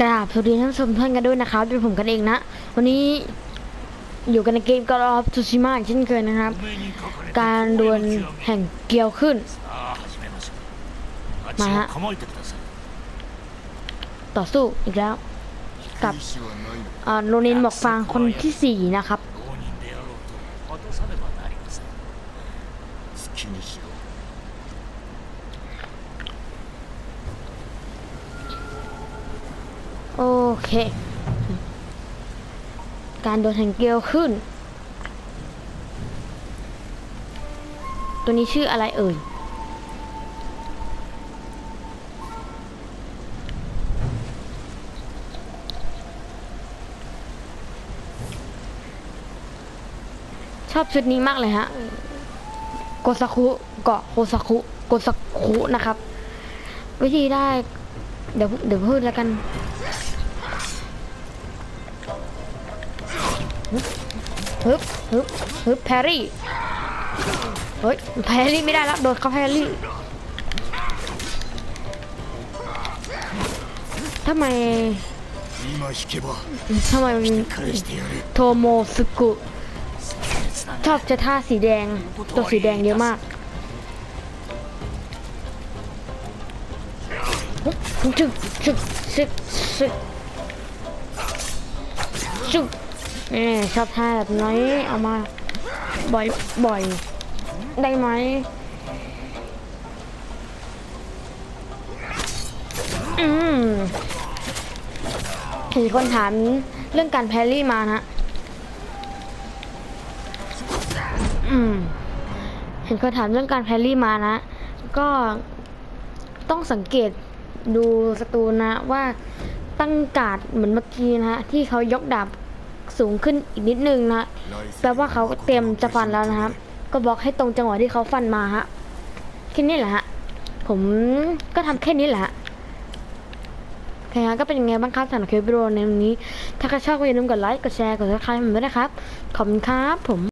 กราบสวัสดีท่านผู้ชมท่านกันด้วยนะครับเป็นผมกันเองนะ วันนี้อยู่กันในเกมกอล์ฟทูชิมาเช่นเคยนะครับ การดวลแห่งเกียวขึ้น มาฮะ ต่อสู้อีกแล้ว กับโรนินหมอกฟางคนที่สี่นะครับ เค การโดนแห่งเกลียวขึ้น ตัวนี้ชื่ออะไรเอ่ยชอบชุดนี้มากเลยฮะ โกซาคุ เกาะโกซาคุ โกซาคุนะครับ วิธีได้ เดี๋ยวเดี๋ยวพูดแล้วกัน ฮึบฮึบฮึบแพรี่เฮ้ยแพรี่ไม่ได้แล้วโดนเขาแพรี่ทำไมทำไมโทโมสึกุชอบจะท่าสีแดง ตัวสีแดงเยอะมากจึกจึกจึกจึกจึก เอ่ชอบท่าแบบนี้เอามาบ่อยบ่อยได้ไหมอืมเห็นคนถามเรื่องการแพรรี่มานะอืมเห็นเขาถามเรื่องการแพรรี่มานะ ก็ต้องสังเกตดูสตูนะว่าตั้งการ์ดเหมือนเมื่อกี้นะฮะที่เขายกดาบ สูงขึ้นอีกนิดนึงนะแปลว่าเขาเตรียมจะฟันแล้วนะครับ ก็บล็อกให้ตรงจังหวะที่เขาฟันมาฮะแค่นี้แหละฮะผมก็ทำแค่นี้แหละฮะโอเคฮะก็เป็นยังไงบ้างครับสำหรับคลิปวิดีโอในวันนี้ ถ้าใครชอบก็อย่าลืมกดไลค์กดแชร์กดซับสไครต์ผมด้วยนะครับขอบคุณครับผม